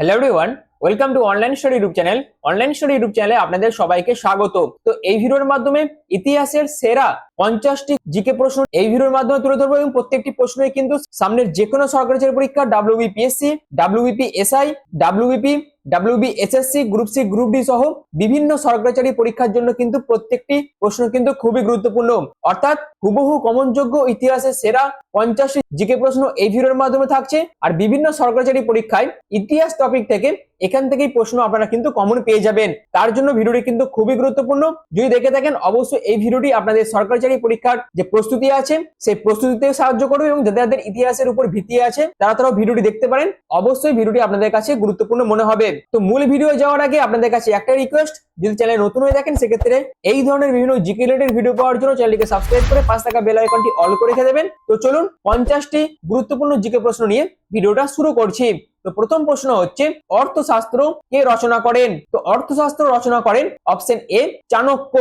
Hello everyone welcome to online study YouTube channel online study YouTube চ্যানেলে আপনাদের সবাইকে স্বাগত তো এই ভিডিওর মাধ্যমে ইতিহাসের সেরা পঞ্চাশটি জিকে প্রশ্ন এই ভিডিওর মাধ্যমে তুলে ধরবো এবং প্রত্যেকটি প্রশ্নই কিন্তু সামনের যে কোনো সরকারি পরীক্ষা WBPSC WBP SI WBP WB SSC group C group D সহ বিভিন্ন সরকারি পরীক্ষার জন্য কিন্তু প্রত্যেকটি প্রশ্ন কিন্তু খুবই গুরুত্বপূর্ণ। অর্থাৎ হুবহু কমনযোগ্য ইতিহাসের সেরা পঞ্চাশটি জিকে প্রশ্ন এই ভিডিওর মাধ্যমে থাকছে। আর বিভিন্ন সরকারি পরীক্ষায় ইতিহাস টপিক থেকে এখান থেকেই প্রশ্ন আপনারা কিন্তু কমন পেয়ে যাবেন। তার জন্য ভিডিওটি কিন্তু খুবই গুরুত্বপূর্ণ। যদি দেখে থাকেন, অবশ্যই এই ভিডিওটি আপনাদের সরকারি চাকরি পরীক্ষার যে প্রস্তুতি আছে, সেই প্রস্তুতিতে সাহায্য করবে এবং যাদের যাদের ইতিহাসের উপর ভিত্তি আছে, তারা তারাও ভিডিওটি দেখতে পারেন। অবশ্যই ভিডিওটি আপনাদের কাছে গুরুত্বপূর্ণ মনে হবে। তো মূল ভিডিও যাওয়ার আগে আপনাদের কাছে একটা রিকোয়েস্ট যদি চ্যানেল নতুন হয়ে থাকেন, সেক্ষেত্রে এই ধরনের বিভিন্ন জিকে রিলেটেড ভিডিও পাওয়ার জন্য চ্যানেলটিকে সাবস্ক্রাইব করে পাঁচ টাকা বেল আইকনটি অল করে রেখে দেবেন। তো চলুন, পঞ্চাশটি গুরুত্বপূর্ণ জিকে প্রশ্ন নিয়ে ভিডিওটা শুরু করছি। তো প্রথম প্রশ্ন হচ্ছে, অর্থশাস্ত্র কে রচনা করেন? তো অর্থশাস্ত্র রচনা করেন অপশন এ চাণক্য।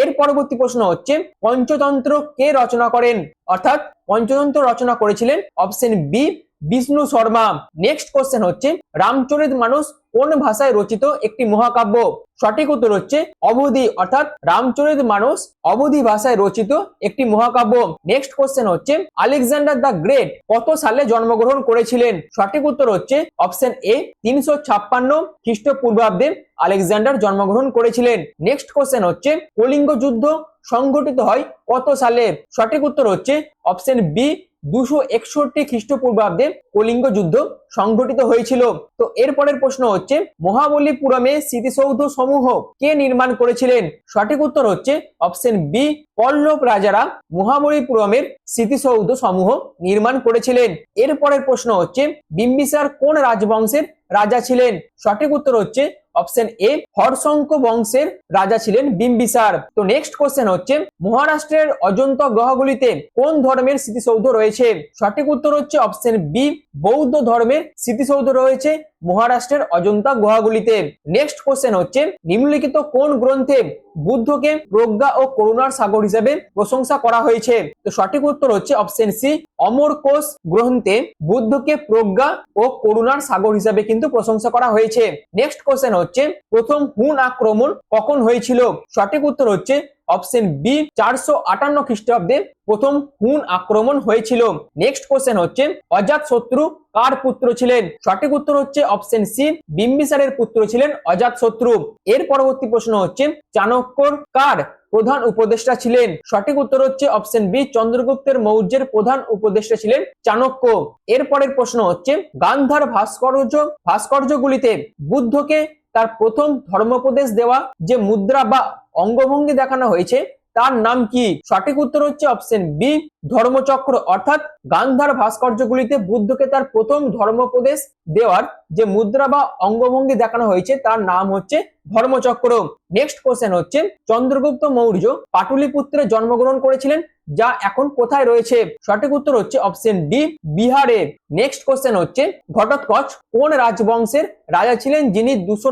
এর পরবর্তী প্রশ্ন হচ্ছে, পঞ্চতন্ত্র কে রচনা করেন? অর্থাৎ পঞ্চতন্ত্র রচনা করেছিলেন option B Vishnu Sharma. Next question হচ্ছে, রামচরিত মানুষ কোন ভাষায় রচিত একটি মহাকাব্য? সঠিক উত্তর হচ্ছে, অবধি, অর্থাৎ রামচরিত মানুষ অবধি ভাষায় রচিত একটি মহাকাব্য। নেক্সট কোশ্চেন হচ্ছে, আলেকজান্ডার দ্য গ্রেট কত সালে জন্মগ্রহণ করেছিলেন? সঠিক উত্তর হচ্ছে, অপশন এ, তিনশো ছাপ্পান্ন খ্রিস্টপূর্বাব্দে আলেকজান্ডার জন্মগ্রহণ করেছিলেন। নেক্সট কোশ্চেন হচ্ছে কলিঙ্গ যুদ্ধ সংঘটিত হয় কত সালে? সঠিক উত্তর হচ্ছে, অপশন বি দুশো একষট্টি খ্রিস্টপূর্বাব্দে কলিঙ্গ যুদ্ধ সংঘটিত হয়েছিল। তো এরপরের প্রশ্ন হচ্ছে, মহাবলীপুরমে স্মৃতিসৌধ সমূহ কে নির্মাণ করেছিলেন? সঠিক উত্তর হচ্ছে অপশন বি পল্লব রাজারা মহাবলীপুরমের স্মৃতিসৌধ সমূহ নির্মাণ করেছিলেন। এরপরের প্রশ্ন হচ্ছে, বিম্বিসার কোন রাজবংশের রাজা ছিলেন? সঠিক উত্তর হচ্ছে অপশন এ হরশঙ্ক বংশের রাজা ছিলেন বিম্বিসার। তো নেক্সট কোশ্চেন হচ্ছে, মহারাষ্ট্রের অজন্তা গ্রহগুলিতে কোন ধর্মের স্মৃতিসৌধ রয়েছে? সঠিক উত্তর হচ্ছে অপশন বি বৌদ্ধ ধর্মের স্মৃতিসৌধ রয়েছে মহারাষ্ট্রের অজন্তা গুহাগুলিতে নেক্সট কোশ্চেন হচ্ছে, নিম্নলিখিত কোন গ্রন্থে বুদ্ধকে প্রজ্ঞা ও করুণার সাগর হিসেবে প্রশংসা করা হয়েছে। তো সঠিক উত্তর হচ্ছে অপশন সি অমর কোষ গ্রন্থে বুদ্ধকে প্রজ্ঞা ও করুণার সাগর হিসেবে কিন্তু প্রশংসা করা হয়েছে। নেক্সট কোশ্চেন হচ্ছে, প্রথম হুন আক্রমণ কখন হয়েছিল? সঠিক উত্তর হচ্ছে অপশন বি চারশো আটান্ন খ্রিস্টাব্দে প্রথম হুন আক্রমণ হয়েছিল। নেক্সট কোশ্চেন হচ্ছে, অজাত শত্রু কার পুত্র ছিলেন? সঠিক উত্তর হচ্ছে অপশন সি বিম্বিসারের পুত্র ছিলেন অজাত শত্রু। এর পরবর্তী প্রশ্ন হচ্ছে, চাণক্যর কার প্রধান উপদেষ্টা ছিলেন? সঠিক উত্তর হচ্ছে অপশন বি চন্দ্রগুপ্তের মৌর্যের প্রধান উপদেষ্টা ছিলেন চাণক্য। এর পরের প্রশ্ন হচ্ছে, গান্ধার ভাস্কর্য, ভাস্কর্যগুলিতে বুদ্ধকে তার প্রথম ধর্মোপদেশ দেওয়া যে মুদ্রা বা অঙ্গভঙ্গি দেখানো হয়েছে, তার নাম কি? সঠিক উত্তর হচ্ছে অপশন বি ধর্মচক্র, অর্থাৎ গান্ধার ভাস্কর্যগুলিতে বুদ্ধকে তার প্রথম ধর্মোপদেশ দেওয়ার যে মুদ্রা বা অঙ্গভঙ্গি দেখানো হয়েছে, তার নাম হচ্ছে ধর্মচক্র নেক্সট কোশ্চেন হচ্ছে, চন্দ্রগুপ্ত মৌর্য পাটুলিপুত্রে জন্মগ্রহণ করেছিলেন, যা এখন কোথায় রয়েছে? সঠিক উত্তর হচ্ছে অপশন ডি বিহারে। নেক্সট কোশ্চেন হচ্ছে ঘটোৎকচ কোন রাজবংশের রাজা ছিলেন যিনি দুশো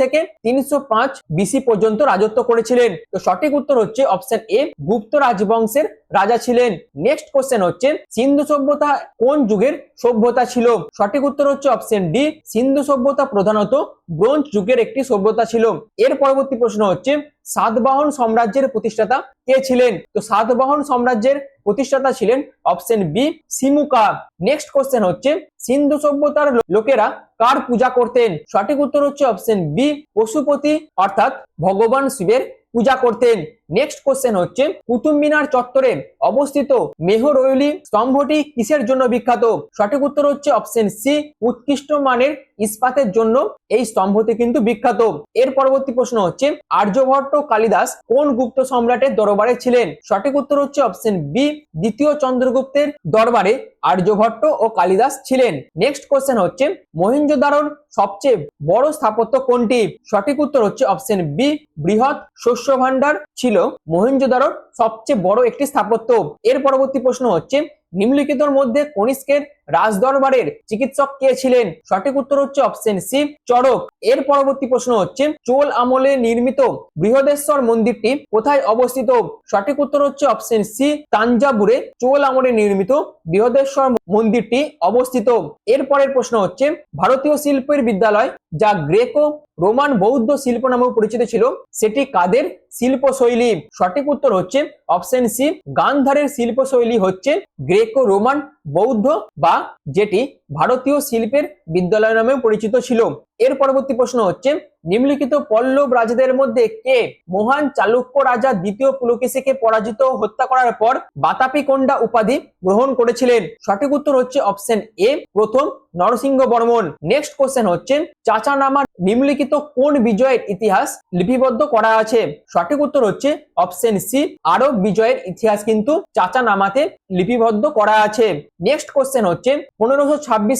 থেকে তিনশো পাঁচ বিসি পর্যন্ত রাজত্ব করেছিলেন? তো সঠিক উত্তর হচ্ছে অপশন এ গুপ্ত রাজবংশের রাজা ছিলেন। নেক্সট কোশ্চেন হচ্ছে, সিন্ধু সভ্যতা কোন যুগের সভ্যতা ছিল? সঠিক উত্তর হচ্ছে অপশন ডি সিন্ধু সভ্যতা প্রধানত ব্রোঞ্জ যুগের একটি সভ্যতা ছিল। এর পরবর্তী প্রশ্ন হচ্ছে, সাতবাহন সাম্রাজ্যের প্রতিষ্ঠাতা কে ছিলেন? তো সাতবাহন সাম্রাজ্যের প্রতিষ্ঠাতা ছিলেন option B Simuka. Next question হচ্ছে, সিন্ধু সভ্যতার লোকেরা কার পূজা করতেন? সঠিক উত্তর হচ্ছে অপশন বি পশুপতি অর্থাৎ ভগবান শিবের পূজা করতেন। নেক্সট কোশ্চেন হচ্ছে, কুতুব মিনার চত্বরে অবস্থিত মেহরৈলি স্তম্ভটি কিসের জন্য বিখ্যাত? সঠিক উত্তর হচ্ছে অপশন সি উৎকৃষ্ট মানের ইস্পাতের জন্য। এই স্তম্ভটি কিন্তু বিখ্যাত। এর পরবর্তী প্রশ্ন হচ্ছে, আর্যভট্ট কালিদাস কোন গুপ্ত সম্রাটের দরবারে ছিলেন? সঠিক উত্তর হচ্ছে অপশন বি দ্বিতীয় চন্দ্রগুপ্তের দরবারে। আর্যভট্ট ও কালিদাস ছিলেন। নেক্সট কোশ্চেন হচ্ছে মহেঞ্জোদারোর সবচেয়ে বড় স্থাপত্য কোনটি? সঠিক উত্তর হচ্ছে অপশন বি বৃহৎ শস্য ভান্ডার ছিল মহেঞ্জোদারোর সবচেয়ে বড় একটি স্থাপত্য। এর পরবর্তী প্রশ্ন হচ্ছে নিম্নলিখিতর মধ্যে কনিষ্কের রাজদরবারের চিকিৎসক কে ছিলেন? সঠিক উত্তর হচ্ছে অপশন সি চড়ক। এর পরবর্তী প্রশ্ন হচ্ছে, চোল আমলে নির্মিত বৃহদেশ্বর মন্দিরটি কোথায় অবস্থিত? সঠিক উত্তর হচ্ছে অপশন সি তাঞ্জাবুরে। চোল আমলে নির্মিত বৃহদেশ্বর মন্দিরটি অবস্থিত। এর পরের প্রশ্ন হচ্ছে, ভারতীয় শিল্পের বিদ্যালয় যা গ্রেকো রোমান বৌদ্ধ শিল্প নামেও পরিচিত ছিল, সেটি কাদের শিল্পশৈলী? সঠিক উত্তর হচ্ছে অপশন সি গান্ধারের শিল্পশৈলী হচ্ছে গ্রেকো রোমান বৌদ্ধ বা যেটি ভারতীয় শিল্পের বিদ্যালয় নামেও পরিচিত ছিল। এর পরবর্তী প্রশ্ন হচ্ছে, নিম্নলিখিত পল্লব রাজাদের মধ্যে কে মহান চালুক্য রাজা দ্বিতীয় পুলকেশীকে পরাজিত হত্যা করার পর বাতাপি কোন্ডা উপাধি গ্রহণ করেছিলেন? সঠিক উত্তর হচ্ছে অপশন এ, প্রথম নরসিংহ বর্মন নেক্সট কোশ্চেন হচ্ছে চাচা নামার নিম্নলিখিত কোন বিজয়ের ইতিহাস লিপিবদ্ধ করা আছে? সঠিক উত্তর হচ্ছে অপশন সি, আরব বিজয়ের ইতিহাস কিন্তু চাচা নামাতে লিপিবদ্ধ করা আছে। নেক্সট কোশ্চেন হচ্ছে, পনেরোশো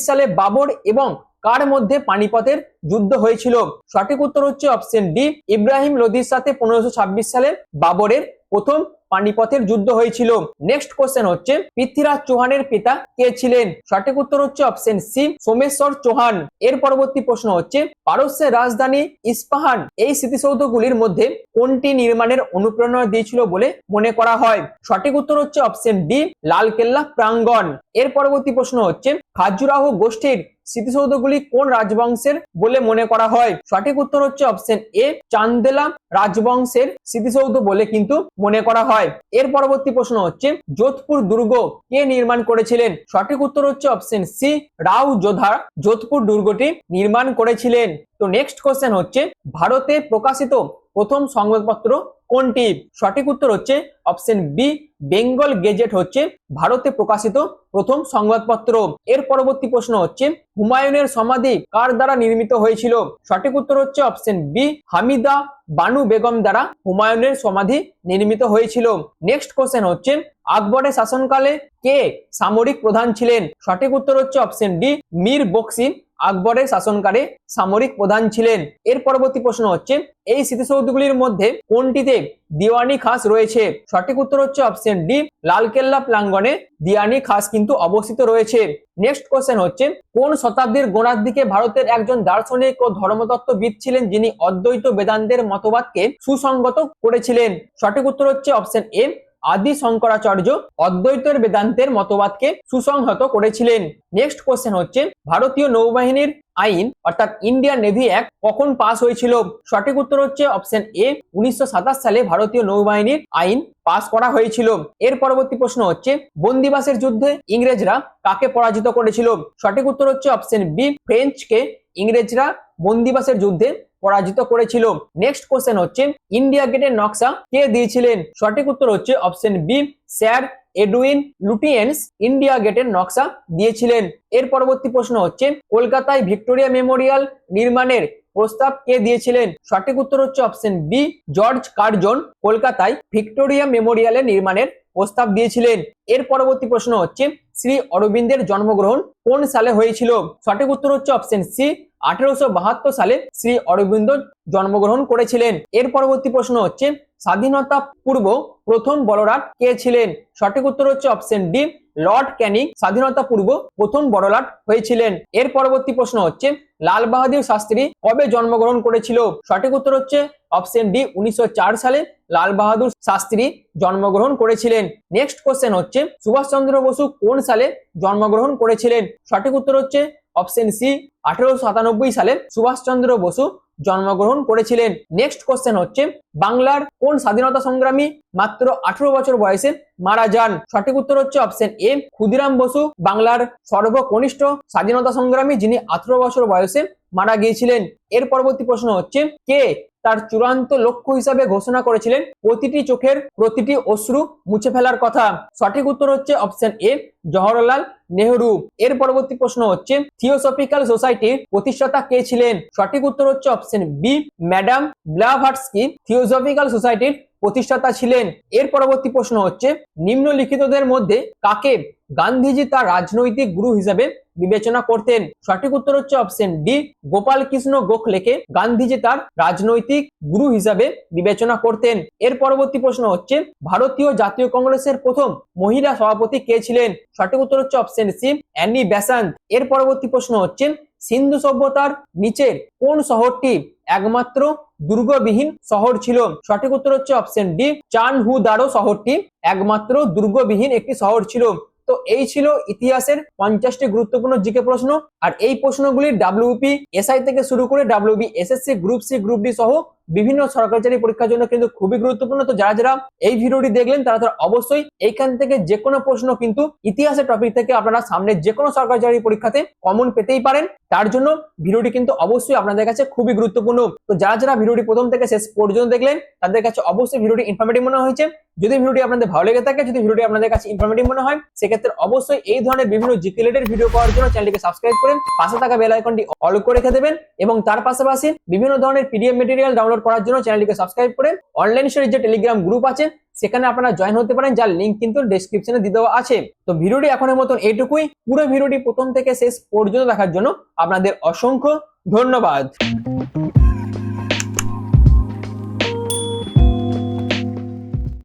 সালে বাবর এবং কার মধ্যে পানিপথের যুদ্ধ হয়েছিল? সঠিক উত্তর হচ্ছে অপশন ডি ইব্রাহিম লোদির সাথে পনেরোশো সালে বাবরের প্রথম পানিপথের যুদ্ধ হয়েছিল। নেক্সট কোশ্চেন হচ্ছে, পৃথ্বীরাজ চৌহানের পিতা কে ছিলেন? সঠিক উত্তর হচ্ছে অপশন সি সোমেশ্বর চৌহান। এর পরবর্তী প্রশ্ন হচ্ছে, পারস্যের রাজধানী ইস্পাহান এই স্মৃতিসৌধগুলির মধ্যে কোনটি নির্মাণের অনুপ্রেরণা দিয়েছিল বলে মনে করা হয়? সঠিক উত্তর হচ্ছে অপশন ডি লালকেল্লা প্রাঙ্গন এর পরবর্তী প্রশ্ন হচ্ছে, খাজুরাহ গোষ্ঠীর স্মৃতিসৌধগুলি কোন রাজবংশের বলে মনে করা হয়? সঠিক উত্তর হচ্ছে অপশন এ চান্দেলা রাজবংশের স্মৃতিসৌধ বলে কিন্তু মনে করা হয়। এর পরবর্তী প্রশ্ন হচ্ছে, যোধপুর দুর্গ কে নির্মাণ করেছিলেন? সঠিক উত্তর হচ্ছে অপশন সি রাও যোধা যোধপুর দুর্গটি নির্মাণ করেছিলেন। তো নেক্সট কোশ্চেন হচ্ছে, ভারতে প্রকাশিত প্রথম সংবাদপত্র কোনটি? সঠিক উত্তর হচ্ছে অপশন বি বেঙ্গল গেজেট হচ্ছে ভারতে প্রকাশিত প্রথম সংবাদপত্র। এর পরবর্তী প্রশ্ন হচ্ছে, হুমায়ুনের সমাধি কার দ্বারা নির্মিত হয়েছিল? সঠিক উত্তর হচ্ছে অপশন বি হামিদা বানু বেগম দ্বারা হুমায়ুনের সমাধি নির্মিত হয়েছিল। নেক্সট কোশ্চেন হচ্ছে আকবরের শাসনকালে কে সামরিক প্রধান ছিলেন? সঠিক উত্তর হচ্ছে অপশন ডি মীর বক্সি। আকবরের শাসনকালে সামরিক প্রধান ছিলেন। এর পরবর্তী প্রশ্ন হচ্ছে, এই স্মৃতিসৌধগুলির মধ্যে কোনটিতে দিওয়ানি খাস রয়েছে? সঠিক উত্তর হচ্ছে অপশন ডি লালকেল্লা প্রাঙ্গণে দিওয়ানি খাস কিন্তু অবস্থিত রয়েছে। নেক্সট কোশ্চেন হচ্ছে, কোন শতাব্দীর গোড়ার দিকে ভারতের একজন দার্শনিক ও ধর্মতত্ত্ববিদ ছিলেন যিনি অদ্বৈত বেদান্তের মতবাদকে সুসংগত করেছিলেন? সঠিক উত্তর হচ্ছে অপশন এ আদি শঙ্করাচার্য অদ্বৈতের বেদান্তের মতবাদকে সুসংহত করেছিলেন। নেক্সট কোশ্চেন হচ্ছে, ভারতীয় নৌবাহিনীর আইন, অর্থাৎ ইন্ডিয়ান নেভি অ্যাক্ট, কখন পাস হয়েছিল? সঠিক উত্তর হচ্ছে অপশন এ উনিশশো সালে ভারতীয় নৌবাহিনীর আইন পাস করা হয়েছিল। এর পরবর্তী প্রশ্ন হচ্ছে, বন্দিবাসের যুদ্ধে ইংরেজরা কাকে পরাজিত করেছিল? সঠিক উত্তর হচ্ছে অপশন বি ফ্রেঞ্চকে ইংরেজরা বন্দিবাসের যুদ্ধে পরাজিত করেছিল। নেক্সট কোশ্চেন হচ্ছে ইন্ডিয়া গেটের নকশা কে দিয়েছিলেন? সঠিক উত্তর হচ্ছে option B sir Edwin Lutyens India গেটের নকশা দিয়েছিলেন। এর পরবর্তী প্রশ্ন হচ্ছে, কলকাতায় ভিক্টোরিয়া মেমোরিয়াল নির্মাণের প্রস্তাব কে দিয়েছিলেন? সঠিক উত্তর হচ্ছে অপশন বি জর্জ কার্জন কলকাতায় ভিক্টোরিয়া মেমোরিয়ালের নির্মাণের প্রস্তাব দিয়েছিলেন। এর পরবর্তী প্রশ্ন হচ্ছে শ্রী অরবিন্দের জন্মগ্রহণ কোন সালে হয়েছিল? সঠিক উত্তর হচ্ছে অপশন সি আঠেরোশো বাহাত্তর সালে শ্রী অরবিন্দ জন্মগ্রহণ করেছিলেন। এর পরবর্তী প্রশ্ন হচ্ছে, স্বাধীনতা পূর্ব প্রথম বলরাট কে ছিলেন? সঠিক উত্তর হচ্ছে অপশন ডি লর্ড ক্যানিং স্বাধীনতা পূর্ব প্রথম বড়লাট হয়েছিলেন। এর পরবর্তী প্রশ্ন হচ্ছে, লাল বাহাদুর শাস্ত্রী কবে জন্মগ্রহণ করেছিল? সঠিক উত্তর হচ্ছে অপশন ডি উনিশশো চার সালে লাল বাহাদুর শাস্ত্রী জন্মগ্রহণ করেছিলেন। নেক্সট কোশ্চেন হচ্ছে, সুভাষচন্দ্র বসু কোন সালে জন্মগ্রহণ করেছিলেন? সঠিক উত্তর হচ্ছে অপশন সি আঠেরোশো সাতানব্বই সালে সুভাষচন্দ্র বসু জন্মগ্রহণ করেছিলেন। নেক্সট কোশ্চেন হচ্ছে, বাংলার কোন স্বাধীনতা সংগ্রামী মাত্র আঠেরো বছর বয়সে মারা যান? সঠিক উত্তর হচ্ছে অপশন এ ক্ষুদিরাম বসু, বাংলার সর্বকনিষ্ঠ স্বাধীনতা সংগ্রামী যিনি আঠেরো বছর বয়সে মারা গিয়েছিলেন। এর পরবর্তী প্রশ্ন হচ্ছে, কে তার চূড়ান্ত লক্ষ্য হিসাবে ঘোষণা করেছিলেন প্রতিটি চোখের প্রতিটি অশ্রু মুছে ফেলার কথা। সঠিক উত্তর হচ্ছে অপশন এ, জওহরলাল নেহরু। এর পরবর্তী প্রশ্ন হচ্ছে, থিওসফিক্যাল সোসাইটির প্রতিষ্ঠাতা কে ছিলেন? সঠিক উত্তর হচ্ছে option B, madam Blavatsky. Theosophical সোসাইটির প্রতিষ্ঠাতা ছিলেন। এর পরবর্তী প্রশ্ন হচ্ছে, নিম্নলিখিতদের মধ্যে কাকে গান্ধীজি তার রাজনৈতিক গুরু হিসাবে বিবেচনা করতেন? সঠিক উত্তর হচ্ছে অপশন ডি গোপাল কৃষ্ণ গোখলেকে গান্ধীজি তার রাজনৈতিক গুরু হিসাবে বিবেচনা করতেন। এর পরবর্তী প্রশ্ন হচ্ছে, ভারতীয় জাতীয় কংগ্রেসের প্রথম মহিলা সভাপতি কে ছিলেন? সঠিক উত্তর হচ্ছে অপশন সি অ্যানি ব্যাসান্ত। এর পরবর্তী প্রশ্ন হচ্ছে, সিন্ধু সভ্যতার নিচের কোন শহরটি একমাত্র দুর্গবিহীন শহর ছিল। সঠিক উত্তর হচ্ছে অপশন ডি চানহুদারো শহরটি একমাত্র দুর্গবিহীন একটি শহর ছিল। তো এই ছিল ইতিহাসের পঞ্চাশটি গুরুত্বপূর্ণ জিকে প্রশ্ন। আর এই প্রশ্নগুলি ডাব্লিউপি এসআই থেকে শুরু করে WB SSC group C group D সহ বিভিন্ন সরকারি পরীক্ষার জন্য কিন্তু খুবই গুরুত্বপূর্ণ। তো যারা যারা এই ভিডিওটি দেখলেন, তারা তারা অবশ্যই এইখান থেকে যে কোনো প্রশ্ন কিন্তু ইতিহাসের টপিক থেকে আপনারা সামনে যে কোনো সরকারি পরীক্ষাতে কমন পেতেই পারেন। তার জন্য ভিডিওটি কিন্তু অবশ্যই আপনাদের কাছে খুবই গুরুত্বপূর্ণ। তো যারা যারা ভিডিওটি প্রথম থেকে শেষ পর্যন্ত দেখলেন, তাদের কাছে অবশ্যই ভিডিওটি ইনফরমেটিভ মনে হয়েছে। যদি ভিডিওটি আপনাদের ভালো লেগে থাকে, যদি ভিডিওটি আপনাদের কাছে ইনফরমেটিভ মনে হয়, সেক্ষেত্রে অবশ্যই এই ধরনের বিভিন্ন জিকে রিলেটেড ভিডিও পাওয়ার জন্য চ্যানেলটিকে সাবস্ক্রাইব করেন পাশে থাকা বেল আইকনটি অল করে রেখে দেবেন এবং তার পাশাপাশি বিভিন্ন ধরনের পিডিএফ মেটেরিয়াল ডাউনলোড করার জন্য চ্যানেলটিকে সাবস্ক্রাইব করে অনলাইন স্টোরির যে টেলিগ্রাম গ্রুপ আছে, সেখানে আপনারা জয়েন হতে পারেন, যার লিঙ্ক কিন্তু ডেসক্রিপশনে দিয়ে দেওয়া আছে। তো ভিডিওটি এখনের মতন এইটুকুই। পুরো ভিডিওটি প্রথম থেকে শেষ পর্যন্ত দেখার জন্য আপনাদের অসংখ্য ধন্যবাদ।